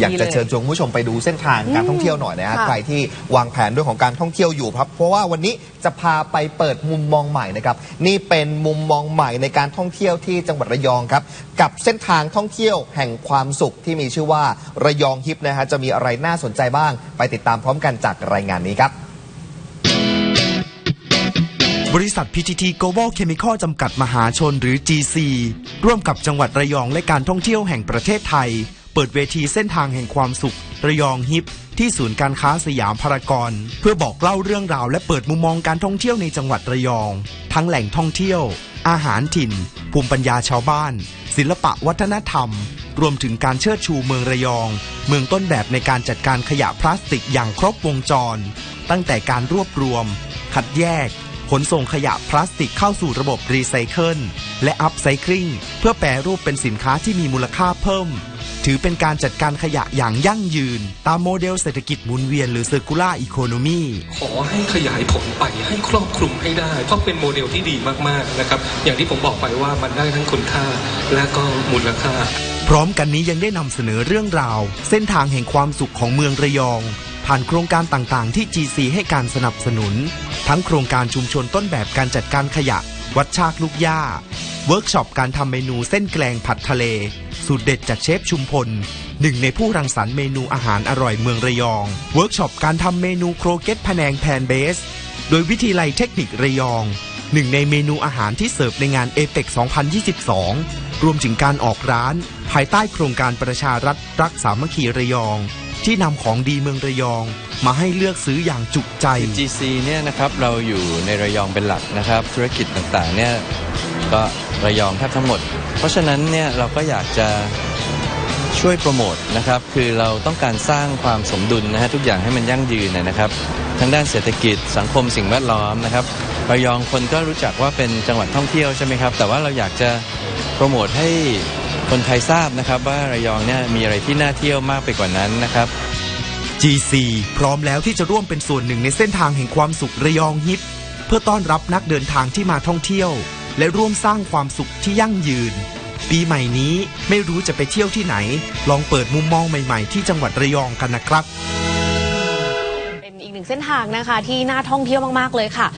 อยากจะดีเลยเชิญชวนคุณผู้ชมไปดูเส้นทางการท่องเที่ยวหน่อยนะฮะค่ะใครที่วางแผนเรื่องของการท่องเที่ยวอยู่ครับเพราะว่าวันนี้จะพาไปเปิดมุมมองใหม่นะครับนี่เป็นมุมมองใหม่ในการท่องเที่ยวที่จังหวัดระยองครับกับเส้นทางท่องเที่ยวแห่งความสุขที่มีชื่อว่าระยองฮิปนะฮะจะมีอะไรน่าสนใจบ้าง ไปติดตามพร้อมกันจากรายงานนี้ครับบริษัท PTT Global Chemical จำกัดมหาชนหรือ GC ร่วมกับจังหวัดระยองและการท่องเที่ยวแห่งประเทศไทยเปิดเวทีเส้นทางแห่งความสุข ระยองฮิป ที่ศูนย์การค้าสยามพารากอนเพื่อบอกเล่าเรื่องราวและเปิดมุมมองการท่องเที่ยวในจังหวัดระยอง ทั้งแหล่งท่องเที่ยว อาหารถิ่น ภูมิปัญญาชาวบ้าน ศิลปะวัฒนธรรม รวมถึงการเชิดชูเมืองระยอง เมืองต้นแบบในการจัดการขยะพลาสติกอย่างครบวงจร ตั้งแต่การรวบรวม คัดแยกขนส่งขยะพลาสติกเข้าสู่ระบบรีไซเคิลและอัพไซคลิงเพื่อแปรรูปเป็นสินค้าที่มีมูลค่าเพิ่ม ถือเป็นการจัดการขยะอย่างยั่งยืน ตามโมเดลเศรษฐกิจหมุนเวียนหรือ Circular Economy ขอให้ขยายผลไปให้ครอบคลุมให้ได้ เพราะเป็นโมเดลที่ดีมากๆนะครับอย่างที่ผมบอกไปว่ามันได้ทั้งคุณค่าและก็มูลค่า พร้อมกันนี้ยังได้นำเสนอเรื่องราว เส้นทางแห่งความสุขของเมืองระยอง ผ่านโครงการต่างๆ ที่ GC ให้การสนับสนุน ทั้งโครงการชุมชนต้นแบบการจัดการขยะ วัดชากลูกย่าเวิร์กช็อปการทำเมนูเส้นแกลงผัดทะเล สูตรเด็ดจากเชฟชุมพล หนึ่งในผู้รังสรรค์เมนูอาหารอร่อยเมืองระยอง เวิร์กช็อปการทำเมนูโครเกตพะแนงแพนเบส โดยวิทยาลัยเทคนิคระยอง หนึ่งในเมนูอาหารที่เสิร์ฟในงานเอเปก2022 รวมถึงการออกร้าน ภายใต้โครงการประชารัฐรักสามัคคีระยอง ที่นำของดีเมืองระยองมาให้เลือกซื้ออย่างจุใจ GC เนี่ยนะครับเราอยู่ในระยองเป็นหลักนะครับ ธุรกิจต่างๆเนี่ยก็ระยองแทบทั้งหมด เพราะฉะนั้นเนี่ยเราก็อยากจะช่วยโปรโมทนะครับคือเราต้องการสร้างความสมดุลนะฮะทุกอย่างให้มันยั่งยืนนะครับทั้งด้านเศรษฐกิจสังคมสิ่งแวดล้อมนะครับระยองคนก็รู้จักว่าเป็นจังหวัดท่องเที่ยวใช่ไหมครับแต่ว่าเราอยากจะโปรโมทให้คนไทยทราบนะครับว่าระยองเนี่ยมีอะไรที่น่าเที่ยวมากไปกว่านั้นนะครับ GC พร้อมแล้วที่จะร่วมเป็นส่วนหนึ่งในเส้นทางแห่งความสุขระยองฮิปเพื่อต้อนรับนักเดินทางที่มาท่องเที่ยว และร่วมสร้างความสุขที่ยั่งยืน ปีใหม่นี้ไม่รู้จะไปเที่ยวที่ไหน ลองเปิดมุมมองใหม่ๆ ที่จังหวัดระยองกันนะครับ เป็นอีกหนึ่งเส้นทางนะคะที่น่าท่องเที่ยวมากๆเลยค่ะ